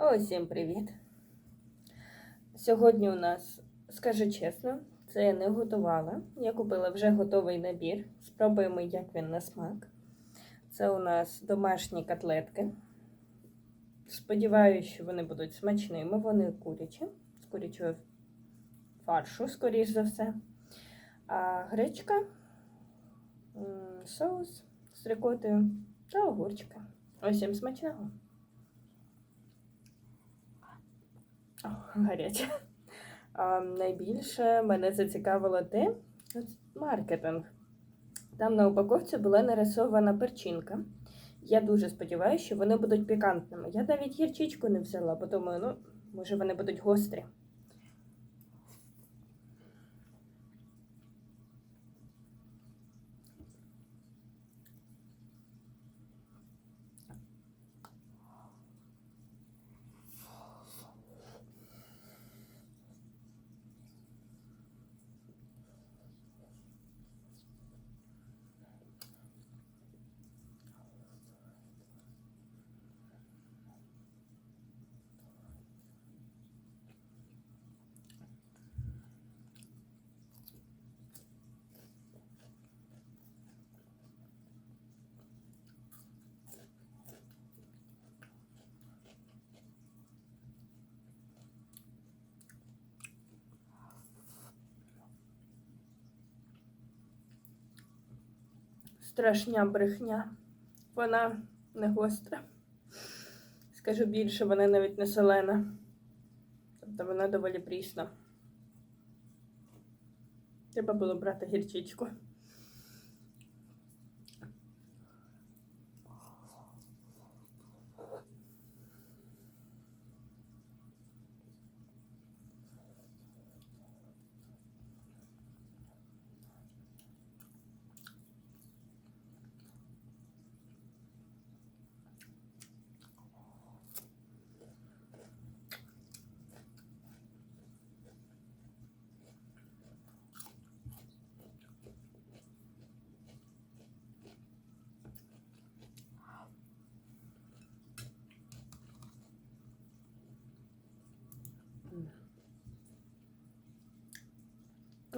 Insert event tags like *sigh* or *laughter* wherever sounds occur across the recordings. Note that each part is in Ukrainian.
Усім привіт! Сьогодні у нас, скажу чесно, це я не готувала. Я купила вже готовий набір. Спробуємо, як він на смак. Це у нас домашні котлетки. Сподіваюся, що вони будуть смачними. Вони курячі, з курячого фаршу, скоріш за все. А гречка, соус з рикотою та огурчики. Усім смачного! Гаряче. Найбільше мене зацікавило те, маркетинг. Там на упаковці була нарисована перчинка. Я дуже сподіваюся, що вони будуть пікантними. Я навіть гірчичку не взяла, бо думаю, ну, може вони будуть гострі. Страшня брехня. Вона не гостра. Скажу більше, вона навіть не солена. Тобто вона доволі прісна. Треба було брати гірчичку.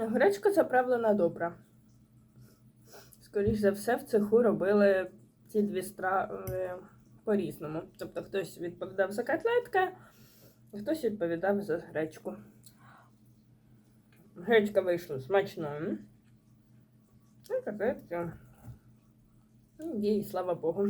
Гречка заправлена добра. Скоріше за все, в цеху робили ці дві страви по-різному. Тобто хтось відповідав за котлетки, хтось відповідав за гречку. Гречка вийшла смачною. І котлетки. Їй, слава Богу.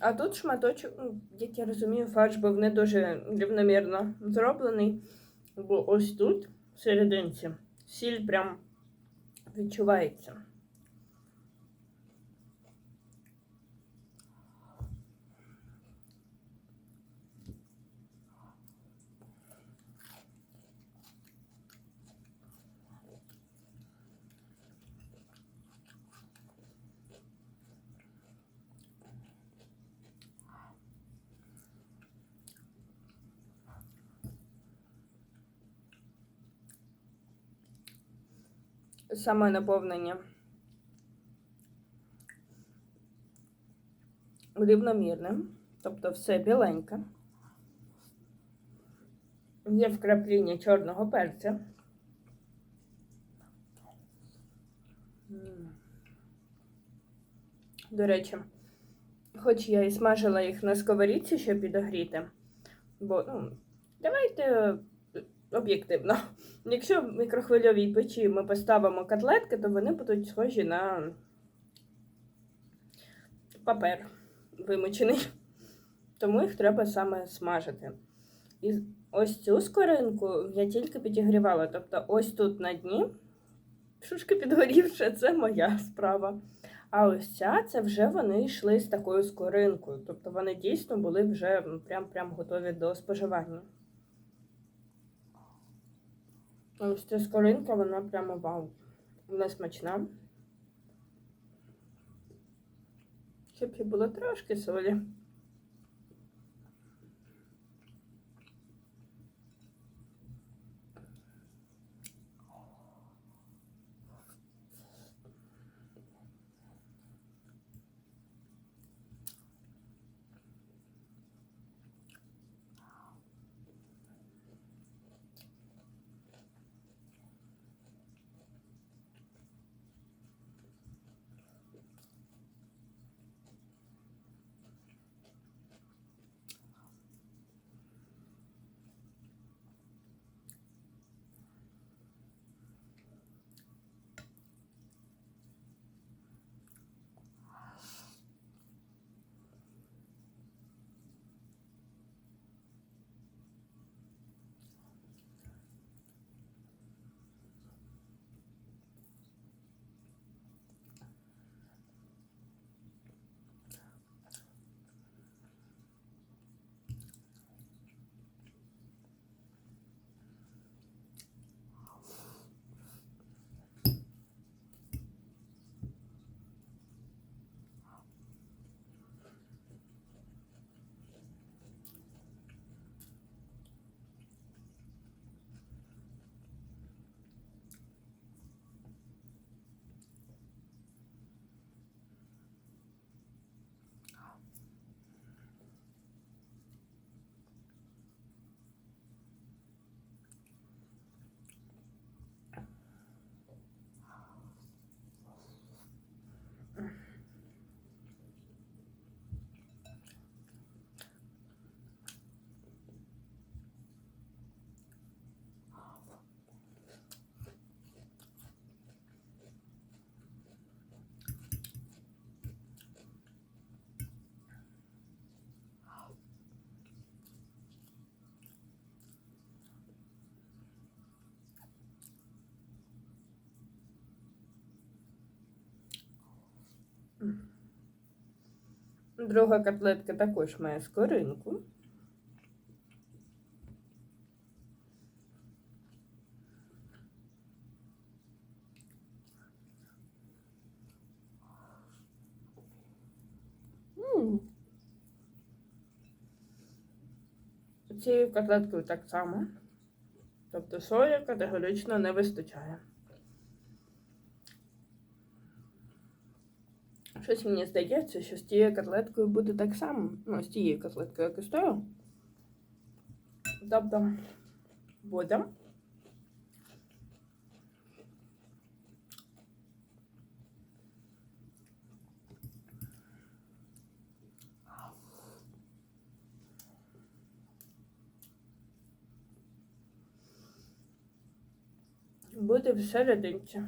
А тут шматочок, ну, як я розумію, фарш був не дуже рівномірно зроблений. Бо ось тут, в серединці, сіль прям відчувається. Саме наповнення рівномірне, тобто все біленьке. Є вкрапління чорного перця. До речі, хоч я і смажила їх на сковорідці, щоб підогріти, бо, ну, давайте об'єктивно. Якщо в мікрохвильовій печі ми поставимо котлетки, то вони будуть схожі на папер вимочений. Тому їх треба саме смажити. І ось цю скоринку я тільки підігрівала. Тобто, ось тут на дні, шушки підгорівши, це моя справа. А ось ця це вже вони йшли з такою скоринкою. Тобто вони дійсно були вже прям прям готові до споживання. А Ось ця скоринка, вона прямо вау. Вона смачна. Щоб ще було трошки солі. Друга котлетка також має скоринку. Цією котлеткою так само. Тобто солі категорично не вистачає. Щось мені здається, що з тією котлеткою буде так само. Ну, з тією котлеткою, як і з тою. Тобто буде. Буде всерединці.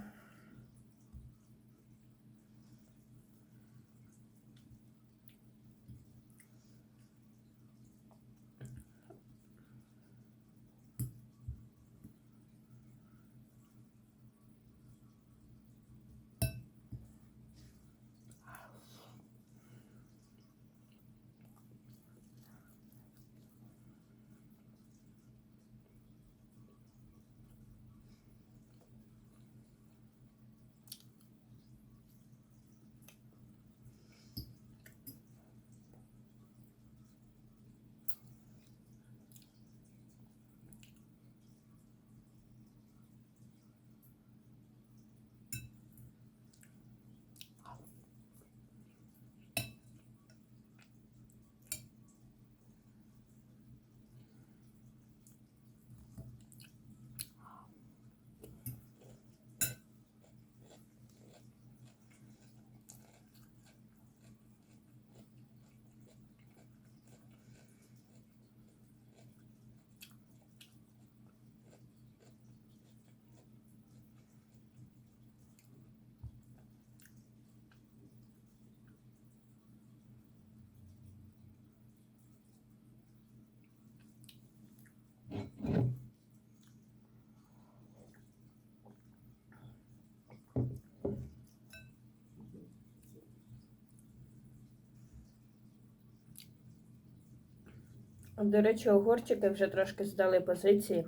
До речі, огурчики вже трошки здали позиції,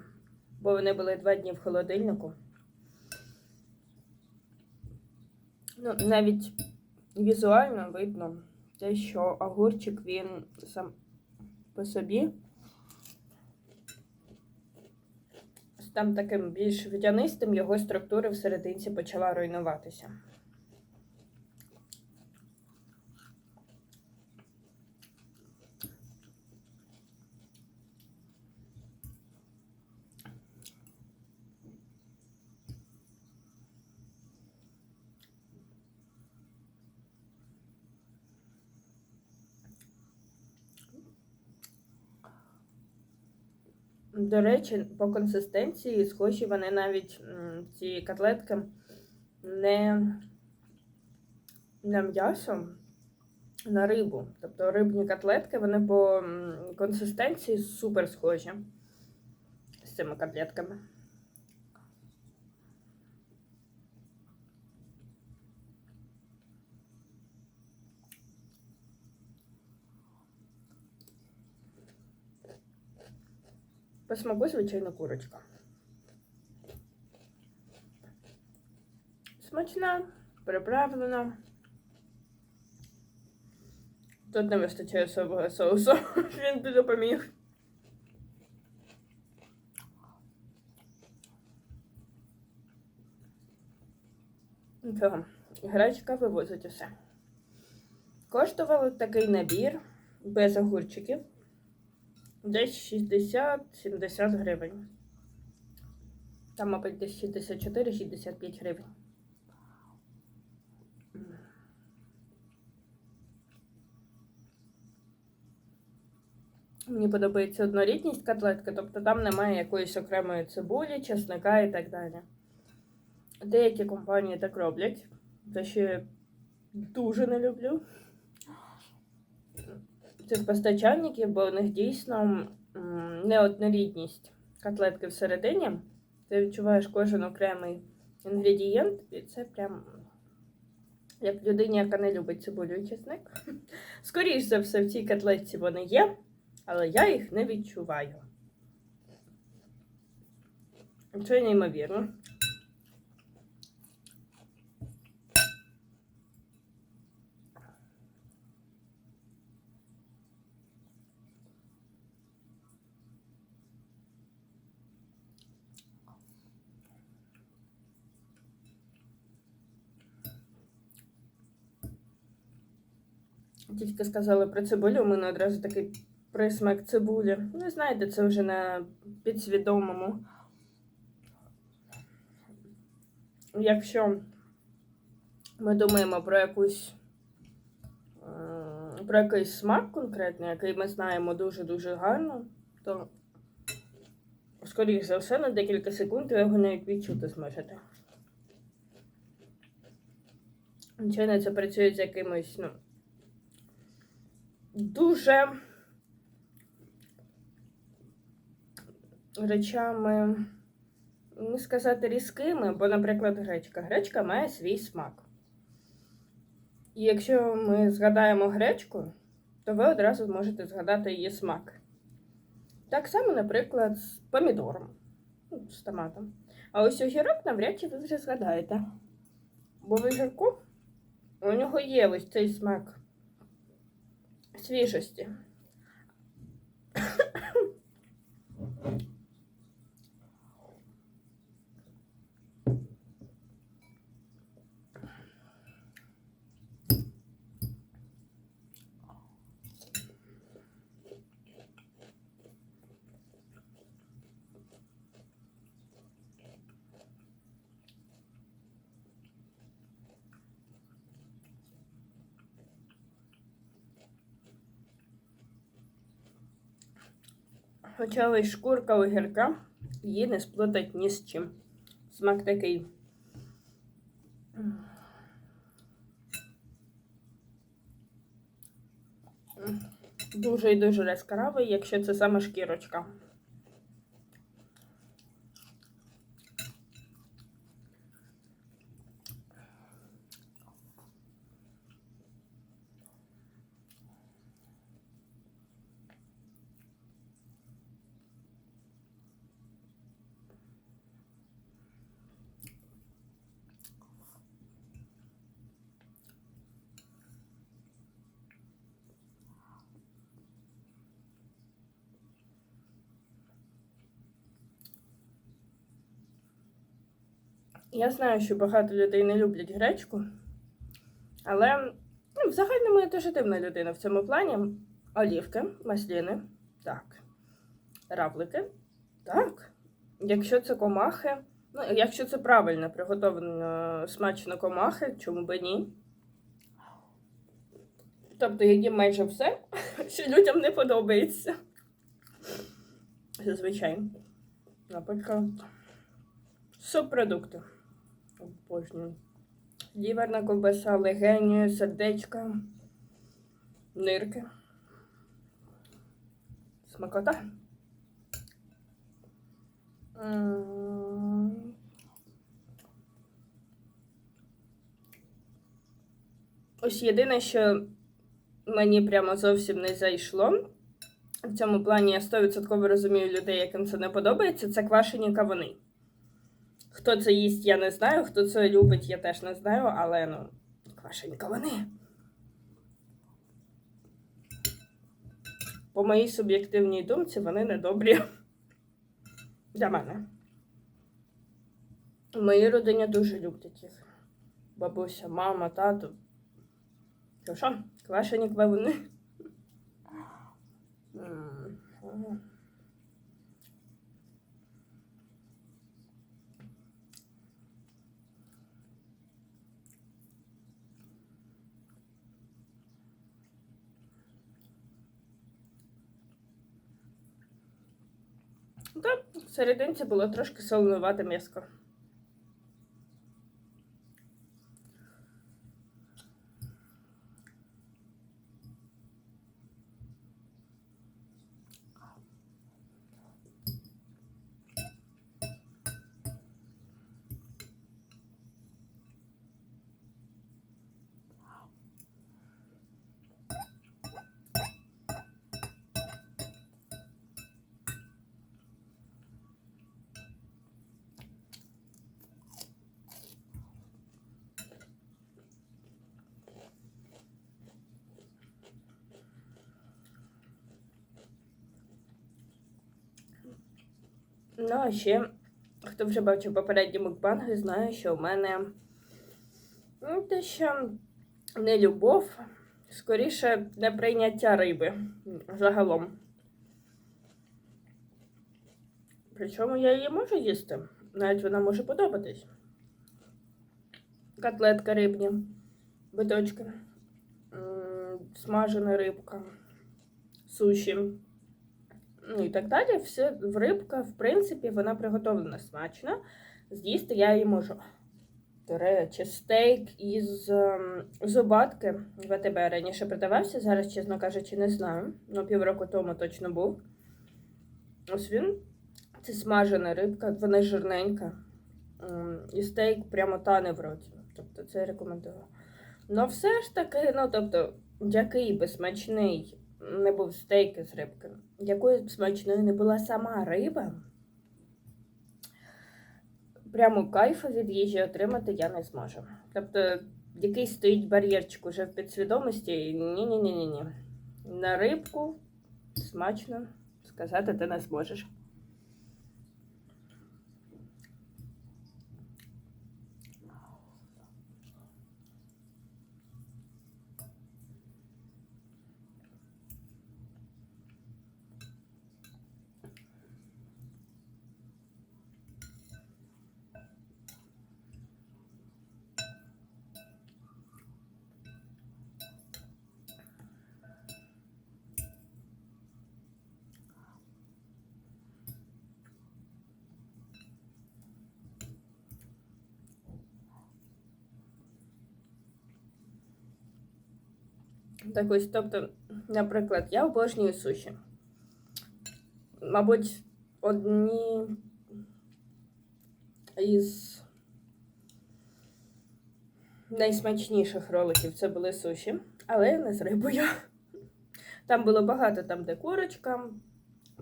бо вони були два дні в холодильнику. Ну, навіть візуально видно те, що огурчик він сам по собі там таким більш водянистим, його структура всерединці почала руйнуватися. До речі, по консистенції схожі вони навіть ці котлетки не на м'ясо, на рибу. Тобто рибні котлетки, вони по консистенції супер схожі з цими котлетками. По звичайно, курочка. Смачна, приправлена. Тут не вистачає соєвого соусу. *laughs* Він би допоміг. Нічого, гречка вивозить усе. Коштував такий набір без огурчиків. Десь 60-70 гривень. Там, мабуть, десь 64-65 гривень. Мені подобається однорідність котлетки, тобто там немає якоїсь окремої цибулі, чесника і так далі. Деякі компанії так роблять, що я дуже не люблю постачальників, бо у них дійсно неоднорідність котлетки всередині. Ти відчуваєш кожен окремий інгредієнт, і це прям як людині, яка не любить цибулю і чесник. *laughs* Скоріше за все, в цій котлетці вони є, але я їх не відчуваю. Це неймовірно. Тільки сказали про цибулю, у мене одразу такий присмак цибулі. Ви знаєте, це вже на підсвідомому. Якщо ми думаємо про якусь про якийсь смак конкретний, який ми знаємо дуже-дуже гарно, то, скоріш за все, на декілька секунд ви його навіть відчути зможете. Звичайно, це працює з якимось, ну, дуже речами, не сказати різкими, бо, наприклад, гречка. Гречка має свій смак. І якщо ми згадаємо гречку, то ви одразу зможете згадати її смак. Так само, наприклад, з помідором, ну, з томатом. А ось огірок навряд чи ви вже згадаєте. Бо в огірку у нього є ось цей смак свіжості. Ось шкурка огірка її не сплутать ні з чим. Смак такий. Дуже і дуже яскравий, якщо це саме шкірочка. Я знаю, що багато людей не люблять гречку, але ну, в загальному я дуже дивна людина в цьому плані. Олівки, масліни, так. Равлики, так. Якщо це комахи, ну, якщо це правильно приготовлено смачно комахи, чому би ні? Тобто я їм майже все, *laughs* що людям не подобається. Зазвичай. Наприклад, субпродукти. Обожнюю. Ліверна ковбаса, легені, сердечка, нирки. Смакота. Ось єдине, що мені прямо зовсім не зайшло. В цьому плані я 100% розумію людей, яким це не подобається. Це квашені кавуни. Хто це їсть, я не знаю. Хто це любить, я теж не знаю, але ну, квашені кавуни. По моїй суб'єктивній думці, вони недобрі для мене. В моїй родині дуже люблять їх. Бабуся, мама, тато. То що, квашені кавуни? Так, в серединці було трошки солонувате м'яско. Ну, а ще, хто вже бачив попередні мукбанги, знає, що в мене ну, те, що не любов, скоріше неприйняття риби загалом. Причому я її можу їсти, навіть вона може подобатись. Котлетка рибні, биточки, смажена рибка, суші. Ну і так далі. Все в рибка, в принципі, вона приготовлена смачно. З'їсти я її можу. До речі, стейк із ем, зубатки в АТБ раніше продавався. Зараз, чесно кажучи, не знаю. Ну, півроку тому точно був. Ось він. Це смажена рибка, вона жирненька. Ем, І стейк прямо тане в роті. Тобто це рекомендую. Ну, все ж таки, ну тобто, який би смачний не був стейк із рибки, якою б смачною не була сама риба, прямо кайфу від їжі отримати я не зможу. Тобто, якийсь стоїть бар'єрчик уже в підсвідомості, ні-ні-ні. ні На рибку смачно сказати ти не зможеш. Так ось, тобто, наприклад, я обожнюю суші. Мабуть, одні із найсмачніших роликів це були суші, але не з рибою. Там було багато, там, де курочка,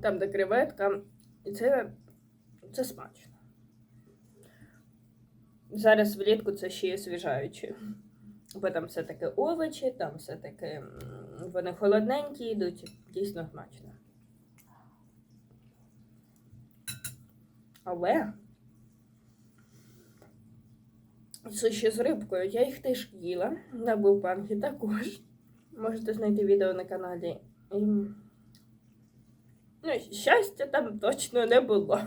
там, де креветка. І це, це смачно. Зараз влітку це ще й освіжаюче. Бо там все-таки овочі, там все-таки вони холодненькі йдуть, дійсно смачно. Але суші з рибкою. Я їх теж їла. На Булпангі також. Можете знайти відео на каналі. Ну, щастя там точно не було.